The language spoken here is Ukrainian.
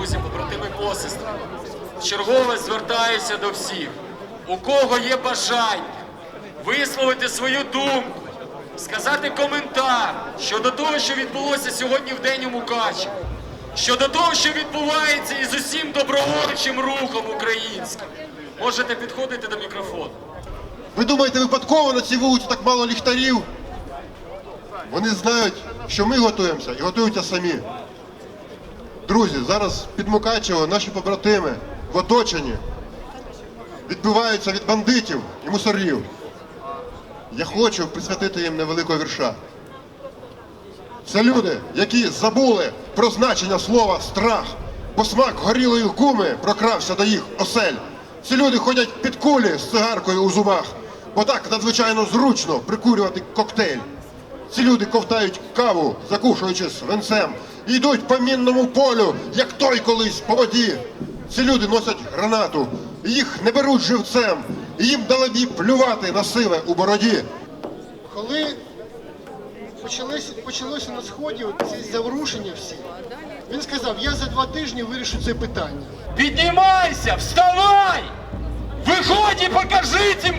друзі, побратими посестри, чергове звертаюся до всіх, у кого є бажання висловити свою думку, сказати коментар щодо того, що відбулося сьогодні в день у Мукачі, щодо того, що відбувається із усім добровольчим рухом українським. Можете підходити до мікрофону. Ви думаєте, випадково на цій вулиці так мало ліхтарів? Вони знають, що ми готуємося і готуються самі. Друзі, зараз під Мукачево наші побратими в оточенні відбиваються від бандитів і мусорів. Я хочу присвятити їм невеликого вірша. Це люди, які забули про значення слова страх, бо смак горілої гуми прокрався до їх осель. Ці люди ходять під кулі з цигаркою у зубах, бо так надзвичайно зручно прикурювати коктейль. Ці люди ковтають каву, закушуючи свинцем, і йдуть по мінному полю, як той колись по воді. Ці люди носять гранату, їх не беруть живцем, і їм дали плювати на сиве у бороді. Коли почалося, почалося на сході ці заворушення всі, він сказав, я за два тижні вирішу це питання. Піднімайся, вставай! Виходь і покажи цим